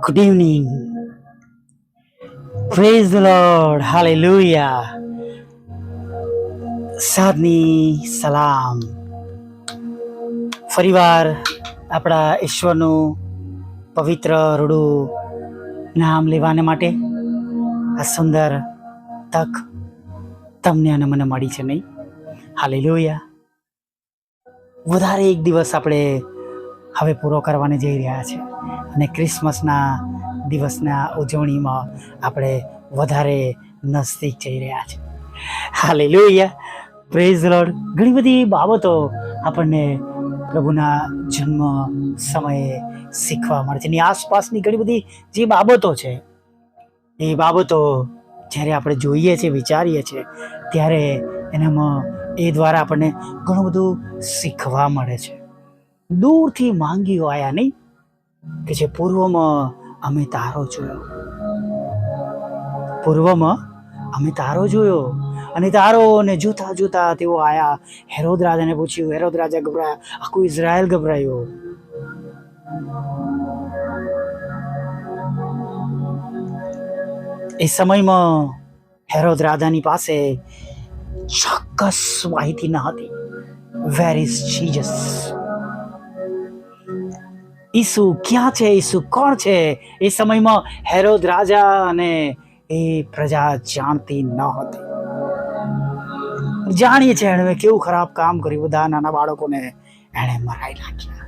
Good evening. Praise the Lord. Hallelujah. સાધની સલામ ફરીવાર આપણા ઈશ્વરનું પવિત્ર રૂડું નામ લેવાને માટે આ સુંદર તક તમને અને મને મળી છે નહીં હાલેલુયા વધારે એક દિવસ આપણે હવે પૂરો કરવાને જઈ રહ્યા છે અને ક્રિસમસના દિવસના ઉજવણીમાં આપણે વધારે નજદીક જઈ રહ્યા છે. હાલેલુયા. પ્રેઝ લોડ ઘણી બધી બાબતો આપણને પ્રભુના જન્મ સમયે શીખવા મળે છે. એની આસપાસની ઘણી બધી જે બાબતો છે, એ બાબતો જ્યારે આપણે જોઈએ છીએ, વિચારીએ છીએ, ત્યારે એનામાં એ દ્વારા આપણને ઘણું બધું શીખવા મળે છે. દૂરથી માંગી આયા નહીં કે જે પૂર્વમાં અમે તારો જોયો. પૂર્વમાં અમે તારો જોયો અને તારો ને જોતા જોતા તેઓ આયા. હેરોદ રાજાને પૂછ્યું, હેરોદ રાજા ગભરાયા, આખું ઇઝરાયલ ગભરાયો. એ સમયમાં હેરોદ રાજાની પાસે ચોક્કસ માહિતી ન હતી. વેર ઇઝ જીજસ ઈસુ ક્યાં છે? ઈસુ કોણ છે? એ સમયમાં હેરોદ રાજા અને એ પ્રજા જાણતી ન હતી. જાણીએ છીએ એણે કેવું ખરાબ કામ કર્યું બધા નાના બાળકોને. એણે મરાઈ નાખ્યા.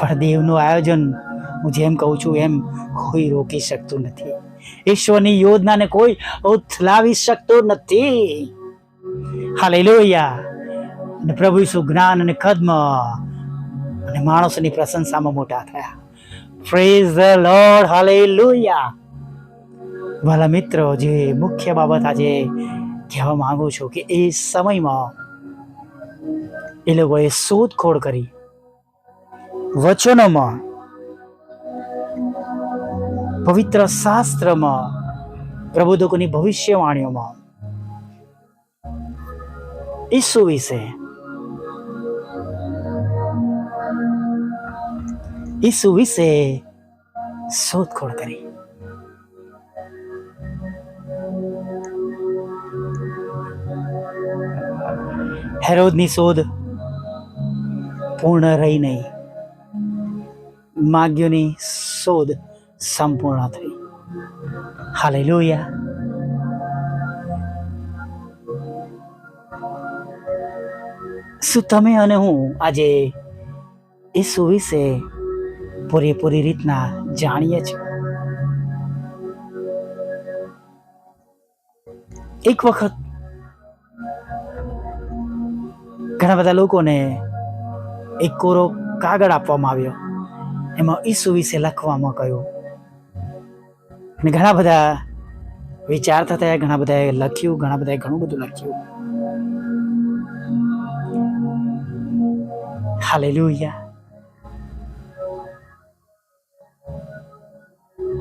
પણ દેવનું આયોજન હું જેમ કહું છું એમ કોઈ રોકી શકતું નથી. ઈશ્વરની યોજનાને કોઈ ઉથલાવી શકતો નથી. હાલેલુયા. અને પ્રભુ ઈસુ જ્ઞાન અને કદમ અને માણસોની પ્રશંસામાં મોટા થયા. પ્રેઝ ધ લોર્ડ હાલેલુયા વાલા મિત્રો, જે મુખ્ય બાબત આજે કહેવા માંગુ છું કે એ સમયમાં એ લોકોએ શોધખોળ કરી. વચનોમાં, પવિત્ર શાસ્ત્રમાં પ્રબોધકોની ભવિષ્યવાણીઓમાં, ઈસુ વિશે ઈસુ વિશે શોધખોળ કરી. હેરોદની શોધ પૂર્ણ રહી નહીં. માગ્યોની શોધ સંપૂર્ણ થઈ. હાલેલુયા. શું તમે અને હું આજે ઈસુ વિશે પૂરેપૂરી રીતના જાણીએ છીએ. એક વખત ઘણા બધા લોકોને એક કોરો કાગળ આપવામાં આવ્યો. એમાં ઈસુ વિશે લખવામાં કહ્યું. અને ઘણા બધા વિચાર થતા ઘણા બધાએ લખ્યું, ઘણા બધાએ ઘણું બધું લખ્યું. હાલેલુયા.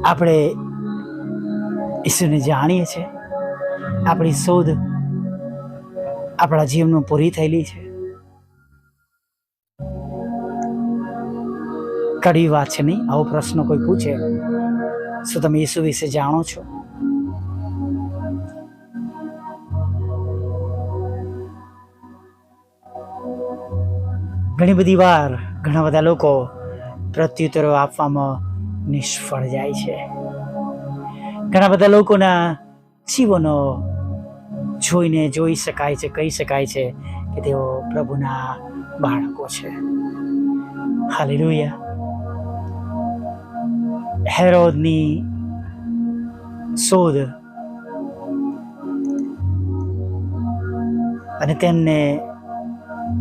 આપણે ઈશ્વરને જાણીએ છીએ. આપણી શોધ આપણા જીવનમાં પૂરી થયેલી છે. કડવી વાત છે નહીં, આવો પ્રશ્ન કોઈ પૂછે, શું તમે ઈસુ વિશે જાણો છો? ઘણી બધી વાર ઘણા બધા લોકો પ્રત્યુત્તરો આપવામાં નિષ્ફળ જાય છે. ઘણા બધા લોકોના જીવનો જોઈને જોઈ શકાય છે, કહી શકાય છે કે તેઓ પ્રભુના બાળકો છે. હાલેલુયા. હેરોદની શોધ અને તેમને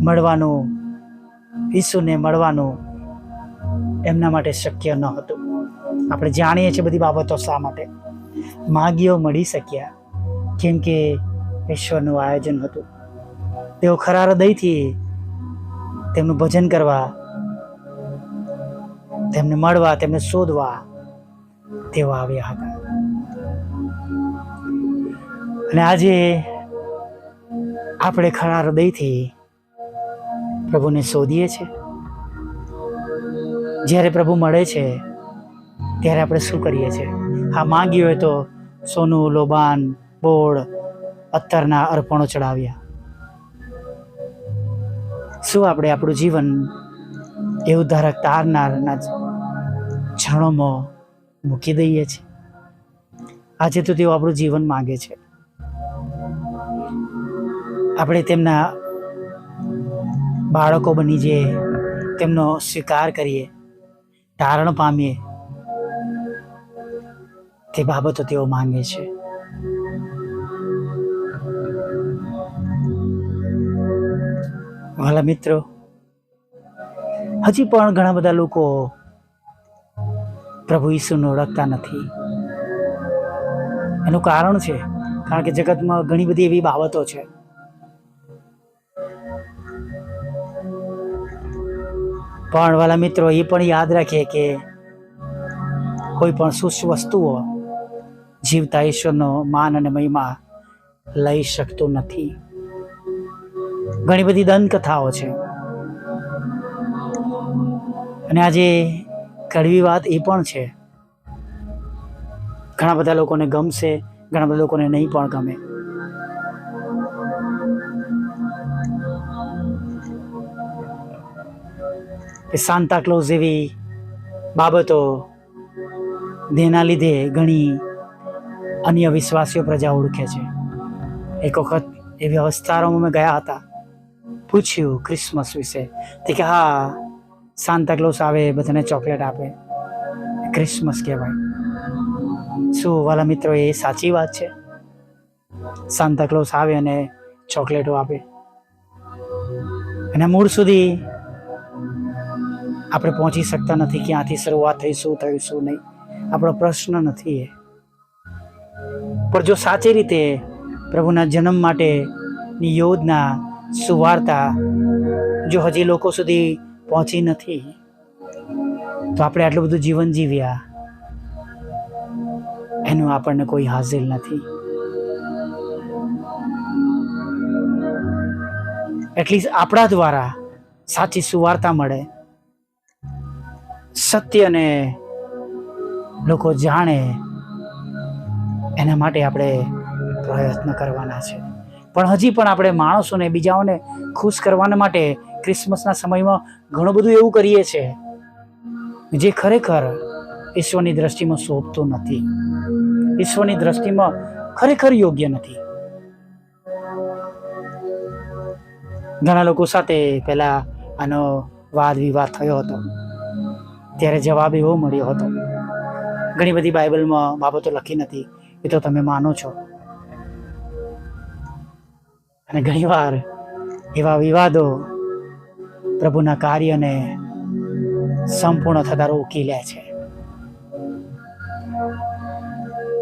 મળવાનું, ઈસુને મળવાનું એમના માટે શક્ય ન હતું. આપણે જાણીએ છીએ બધી બાબતો શા માટે. માગીઓ મળી શક્યા, કેમ કે ઈશ્વરનું આયોજન હતું. તેઓ ખરા હૃદયથી તેમનું ભજન કરવા, તેમને મળવા, તેમને શોધવા તેઓ આવ્યા હતા. અને આજે આપણે ખરા હૃદયથી પ્રભુને શોધીએ છીએ. જ્યારે પ્રભુ મળે છે ત્યારે આપણે શું કરીએ છીએ? હા, માંગી હોય તો સોનું, લોબાન, બોળ, અત્તરના અર્પણો ચડાવ્યા શું આપણે આપણું જીવન એવું ધારક તારનારના ક્ષણોમાં મૂકી દઈએ છીએ? આજે તો તેઓ આપણું જીવન માંગે છે. આપણે તેમના બાળકો બની જઈએ, તેમનો સ્વીકાર કરીએ તારણ પામીએ તે બાબતો તેઓ માંગે છે. વાલા મિત્રો, હજી પણ ઘણા બધા લોકો પ્રભુ ઈસુને ઓળખતા નથી. એનું કારણ છે, કારણ કે જગતમાં ઘણી બધી એવી બાબતો છે. પણ વાલા મિત્રો, એ પણ યાદ રાખીએ કે કોઈ પણ શુષ્ટ વસ્તુઓ જીવતા ઈશ્વરનો માન અને મહિમા લઈ શકતું નથી. ઘણી બધી દંતકથાઓ છે. અને આજે કડવી વાત એ પણ છે. ઘણા બધા લોકોને ગમશે, ઘણા બધા લોકોને નહીં પણ ગમે. સાંતા ક્લોઝ એવી બાબતો જેના લીધે ઘણી અન્ય વિશ્વાસીઓ પ્રજા ઓળખે છે. એક વખત એવી અવસ્થાઓમાં અમે ગયા હતા. પૂછ્યું ક્રિસમસ વિશે. તે કે, હા સાંતાક્લોઝ આવે, બધાને ચોકલેટ આપે. ક્રિસમસ કહેવાય. શું વાલા મિત્રો, એ સાચી વાત છે? સાંતાક્લોઝ આવે અને ચોકલેટો આપે. અને મૂળ સુધી આપણે પહોંચી શકતા નથી, ક્યાંથી શરૂઆત થઈ, શું થયું, શું નહીં. આપણો પ્રશ્ન નથી એ. પણ જો સાચી રીતે પ્રભુના જન્મ માટેની યોજના સુવાર્તા જો હજી લોકો સુધી પહોંચી નથી, તો આપણે આટલું બધું જીવન જીવ્યા, એનું આપણને કોઈ હાસિલ નથી. એટલીસ્ટ આપણા દ્વારા સાચી સુવાર્તા મળે. સત્યને લોકો જાણે એના માટે આપણે પ્રયત્ન કરવાના છે. પણ હજી પણ આપણે માણસોને, બીજાઓને ખુશ કરવાના માટે ક્રિસમસના સમયમાં ઘણું બધું એવું કરીએ છીએ જે ખરેખર ઈશ્વરની દ્રષ્ટિમાં શોભતું નથી. ઈશ્વરની દ્રષ્ટિમાં ખરેખર યોગ્ય નથી. ઘણા લોકો સાથે પહેલા આનો વાદ વિવાદ થયો હતો. ત્યારે જવાબ એવો મળ્યો હતો. ઘણી બધી બાઇબલમાં બાબતો લખી નથી. એ તો તમે માનો છો. અને ઘણીવાર એવા વિવાદો પ્રભુના કાર્યને સંપૂર્ણ થતા રોકી લે છે.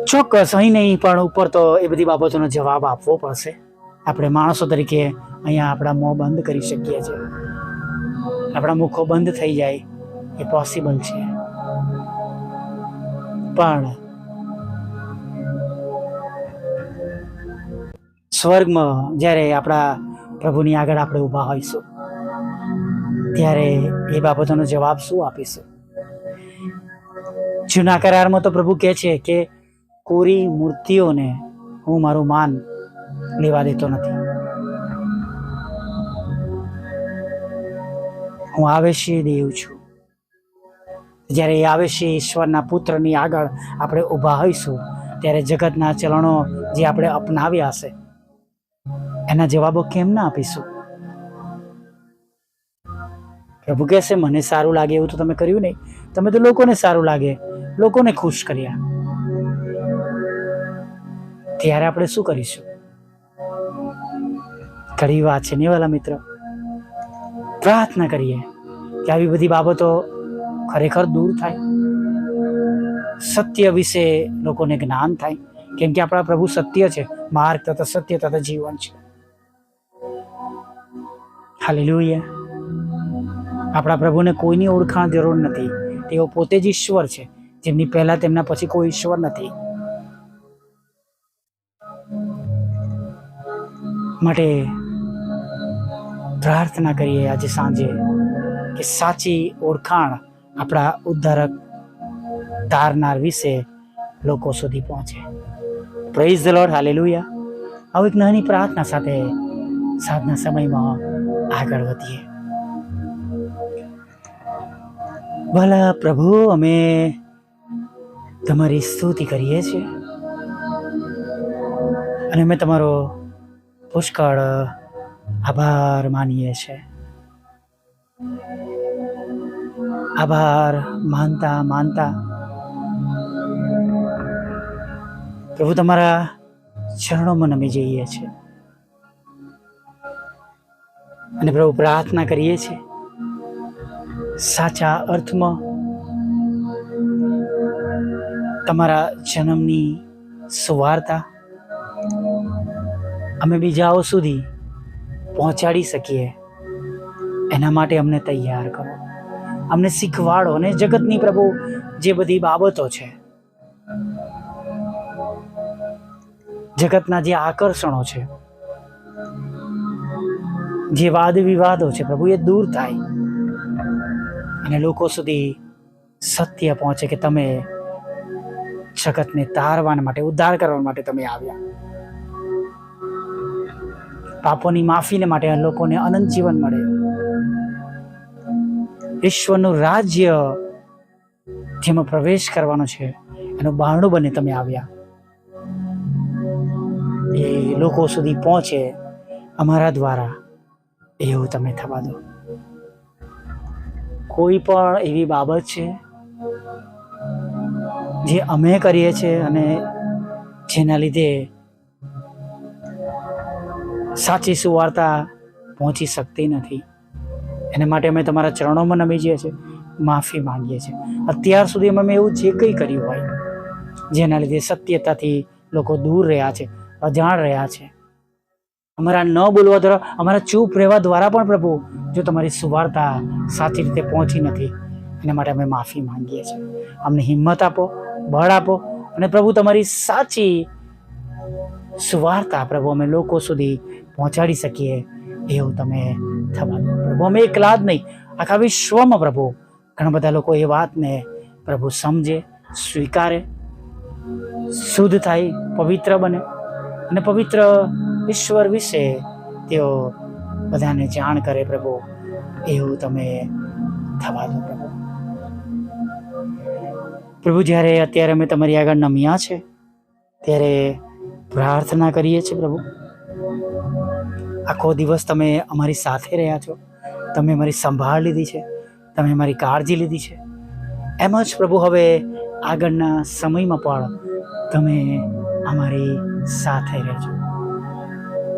ચોક્કસ અહીં નહીં, પણ ઉપર તો એ બધી બાબતોનો જવાબ આપવો પડશે. આપણે માણસો તરીકે અહીંયા આપણા મોં બંધ કરી શકીએ છીએ. આપણા મુખો બંધ થઈ જાય એ પોસિબલ છે. પણ સ્વર્ગમાં જ્યારે આપણા પ્રભુની આગળ આપણે ઊભા હોઈશું, ત્યારે એ બાબતોનો જવાબ શું આપીશું? જૂના કરારમાં તો પ્રભુ કહે છે કે, કોરી મૂર્તિઓને હું મારું માન લેવા દેતો નથી. હું આવેશી દેવ છું. જ્યારે એ આવેશી ઈશ્વરના પુત્રની આગળ આપણે ઊભા હોઈશું, ત્યારે જગતના ચલણો જે આપણે અપનાવ્યા હશે એના જવાબો કેમ ના આપીશું? પ્રભુ કહેશે, મને સારું લાગે એવું તો તમે કર્યું નહીં. તમે તો લોકોને સારું લાગે. લોકોને ખુશ કર્યા. ત્યારે આપણે શું કરીશું? કડી વાત છે ને વાલા મિત્ર? પ્રાર્થના કરીએ કે આવી બધી બાબતો ખરેખર દૂર થાય. સત્ય વિશે લોકોને જ્ઞાન થાય. કેમ કે આપણા પ્રભુ સત્ય છે. માર્ગ તથા સત્ય તથા જીવન છે. હાલેલુયા. આપણા પ્રભુને કોઈની ઓળખાણ જરૂર નથી. તેઓ પોતે જ ઈશ્વર છે. જેમની પહેલા તેમના પછી કોઈ ઈશ્વર નથી. માટે પ્રાર્થના કરીએ આજે સાંજે કે સાચી ઓળખાણ આપણા ઉદ્ધારક તારનાર વિશે લોકો સુધી પહોંચે. પ્રેઝ ધ લોર્ડ હાલેલુયા આવું એક નાની પ્રાર્થના સાથે સાંજના સમયમાં આગળ વધીએ. ભલા પ્રભુ, અમે તમારી સ્તુતિ કરીએ છીએ. અને અમે તમારો પુષ્કળ આભાર માનીએ છીએ. આભાર માનતા માનતા. પ્રભુ, તમારા ચરણોમાં નમી જઈએ છીએ. અને પ્રભુ પ્રાર્થના કરીએ છીએ. સાચા અર્થમાં તમારા જન્મની સુવાર્તા અમે બીજાઓ સુધી પહોંચાડી શકીએ. એના માટે અમને તૈયાર કરો. અમને શીખવાડો અને જગતની પ્રભુ જે બધી બાબતો છે. જગતના જે આકર્ષણો છે. જે વાદ વિવાદો છે પ્રભુ, એ દૂર થાય. અને લોકો સુધી સત્ય પહોંચે કે તમે જગતને તારવા માટે, ઉદ્ધાર કરવા માટે તમે આવ્યા. પાપોની માફીને માટે લોકોને અનંત જીવન મળે. ઈશ્વરનું રાજ્ય જેમાં પ્રવેશ કરવાનો છે, એનું બહારણું બને તમે આવ્યા. એ લોકો સુધી પહોંચે અમારા દ્વારા. એવું તમે થવા દો. કોઈ પણ એવી બાબત છે જે અમે કરીએ છીએ અને જેના લીધે સાચી સુવાર્તા પહોંચી શકતી નથી. એના માટે અમે તમારા ચરણોમાં જઈએ છીએ, માફી માંગીએ છીએ. અત્યાર સુધી અમે એવું જે કંઈ કર્યું હોય, જેના લીધે સત્યતાથી લોકો દૂર રહ્યા છે, અજાણ રહ્યા છે અમારા ન બોલવા દ્વારા, અમારા ચૂપ રહેવા દ્વારા પણ પ્રભુ, જો તમારી સુવાર્તા સાચી રીતે પહોંચી નથી, એના માટે અમે માફી માંગીએ છીએ. અમને હિંમત આપો, બળ આપો, અને પ્રભુ તમારી સાચી સુવાર્તા પ્રભુ અમે લોકો સુધી પહોંચાડી શકીએ એવું તમે થવા દો. પ્રભુ, અમે એકલા જ નહીં, આખા વિશ્વમાં પ્રભુ, ઘણા બધા લોકો એ વાતને પ્રભુ સમજે, સ્વીકારે, શુદ્ધ થાય, પવિત્ર બને, અને પવિત્ર ઈશ્વર વિશે તેઓ બધાને જાણ કરે પ્રભુ. એવું તમે થવા દો પ્રભુ. પ્રભુ, જ્યારે અત્યારે અમે તમારી આગળ નમ્યા છે, ત્યારે પ્રાર્થના કરીએ છીએ પ્રભુ. આખો દિવસ તમે અમારી સાથે રહ્યા છો. તમે અમારી સંભાળ લીધી છે. તમે અમારી કાળજી લીધી છે. એમ જ પ્રભુ, હવે આગળના સમયમાં પણ તમે અમારી સાથે રહેજો.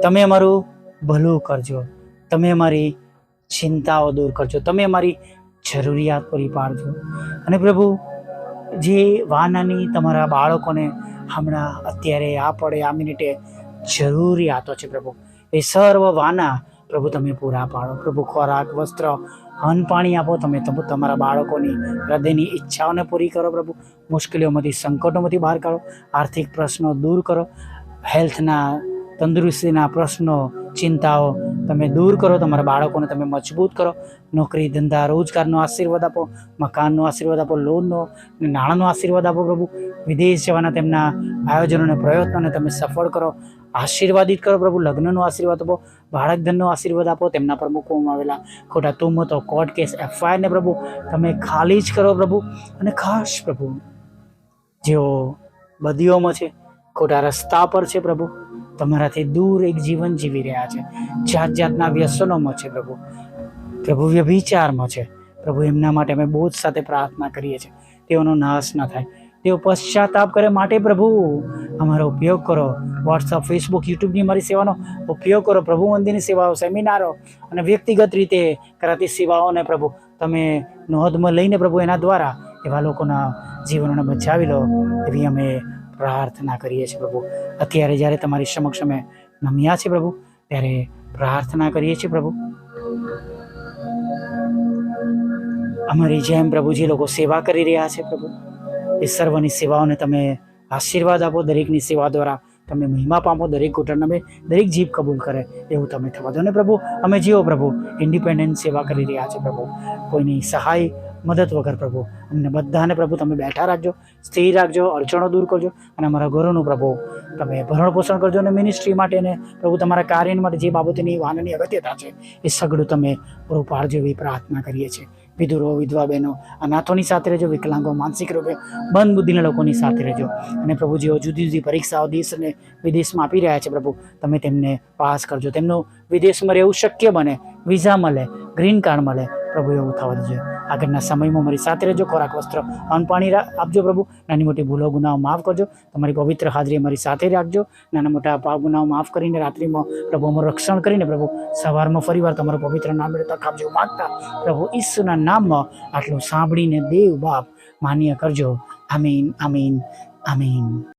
તમે અમારું ભલું કરજો. તમે અમારી ચિંતાઓ દૂર કરજો. તમે અમારી જરૂરિયાત પૂરી પાડજો. અને પ્રભુ, જે વાનાની તમારા બાળકોને હમણાં અત્યારે આ પડે, આ મિનિટે જરૂરિયાતો છે પ્રભુ. એ સર્વ વાના પ્રભુ તમે પૂરા પાડો. પ્રભુ, ખોરાક, વસ્ત્ર, અન્ન પાણી આપો તમ- તમારા બાળકોની હૃદયની ઈચ્છાઓને પૂરી કરો પ્રભુ. મુશ્કેલીઓમાંથી, સંકટોમાંથી બહાર કાઢો. આર્થિક પ્રશ્નો દૂર કરો. હેલ્થના તંદુરસ્તીના પ્રશ્નો, ચિંતાઓ તમે દૂર કરો, તમારા બાળકોને તમે મજબૂત કરો. નોકરી, ધંધા, રોજગારનો આશીર્વાદ આપો, મકાનનો આશીર્વાદ આપો, લોનનો અને નાણાંનો આશીર્વાદ આપો પ્રભુ. વિદેશ જવાના તેમના આયોજનોને, પ્રયત્નોને તમે સફળ કરો. આશીર્વાદિત કરો પ્રભુ, લગ્નનો આશીર્વાદ આપો, બાળક ધનનો આશીર્વાદ આપો, તેમના પર મૂકવામાં આવેલા ખોટા તુમતો કોર્ટ કેસ એફઆઈઆરને પ્રભુ. તમે ખાલી જ કરો પ્રભુ અને ખાસ પ્રભુ. જેઓ બદીઓમાં છે, ખોટા રસ્તા પર છે પ્રભુ. તમારાથી દૂર એક જીવન જીવી રહ્યા છે. જાત જાતના વ્યસનોમાં છે પ્રભુ. પ્રભુ વ્યભિચારમાં છે. પ્રભુ એમના માટે અમે બોધ સાથે પ્રાર્થના કરીએ છીએ. તેઓનો નાશ ન થાય. તેઓ પશ્ચાતાપ કરે માટે પ્રભુ. અમારો ઉપયોગ કરો. વોટ્સઅપ ફેસબુક યુટ્યુબની અમારી સેવાનો ઉપયોગ કરો. પ્રભુ મંદિરની સેવાઓ, સેમિનારો અને વ્યક્તિગત રીતે કરાતી સેવાઓને પ્રભુ તમે નોંધમાં લઈને પ્રભુ એના દ્વારા એવા લોકોના જીવનોને બચાવી લો એવી અમે પ્રાર્થના કરીએ છીએ પ્રભુ. અત્યારે જ્યારે તમારી સમક્ષ અમે નમ્યા છે પ્રભુ, ત્યારે પ્રાર્થના કરીએ છીએ પ્રભુ. અમારી જેમ પ્રભુ જે લોકો સેવા કરી રહ્યા છે પ્રભુ. એ સર્વની સેવાઓને તમે આશીર્વાદ આપો, દરેકની સેવા દ્વારા તમે મહિમા પામો, દરેક ઘૂંટણ અમે દરેક જીભ કબૂલ કરે એવું તમે થવા દો ને પ્રભુ. અમે જીવો પ્રભુ, ઇન્ડિપેન્ડન્ટ સેવા કરી રહ્યા છે પ્રભુ. કોઈની સહાય મદદ વગર પ્રભુ. અમને બધાને પ્રભુ તમે બેઠા રાખજો, સ્થિર રાખજો, અડચણો દૂર કરજો અને અમારા ઘરોનું પ્રભુ તમે ભરણ પોષણ કરજો અને મિનિસ્ટ્રી માટે ને પ્રભુ તમારા કાર્ય માટે જે બાબતની વાનની અગત્યતા છે એ સગળું તમે પૂરું પાડજો એવી પ્રાર્થના કરીએ છીએ. વિધુરો, વિધવા બહેનો, અનાથોની સાથે રહેજો, વિકલાંગો માનસિક રૂપે બંધ બુદ્ધિના લોકોની સાથે રહેજો. અને પ્રભુ જેઓ જુદી જુદી પરીક્ષાઓ દેશ અને વિદેશમાં આપી રહ્યા છે પ્રભુ, તમે તેમને પાસ કરજો. તેમનું વિદેશમાં રહેવું શક્ય બને, વિઝા મળે, ગ્રીન કાર્ડ મળે, પ્રભુ એવું થવા દેજો. આગળના સમયમાં મારી સાથે રહેજો, ખોરાક, વસ્ત્ર, અન્ન, પાણી આપજો પ્રભુ. નાની મોટી ભૂલો, ગુનાઓ માફ કરજો. તમારી પવિત્ર હાજરી અમારી સાથે રાખજો. નાના મોટા પાપ, ગુનાઓ માફ કરીને રાત્રિમાં પ્રભુ અમારું રક્ષણ કરીને પ્રભુ સવારમાં ફરીવાર તમારું પવિત્ર નામ મેળવતા તક માગતા પ્રભુ ઈસુના નામમાં આટલું સાંભળીને દેવ બાપ માન્ય કરજો. આમીન આમીન આમીન.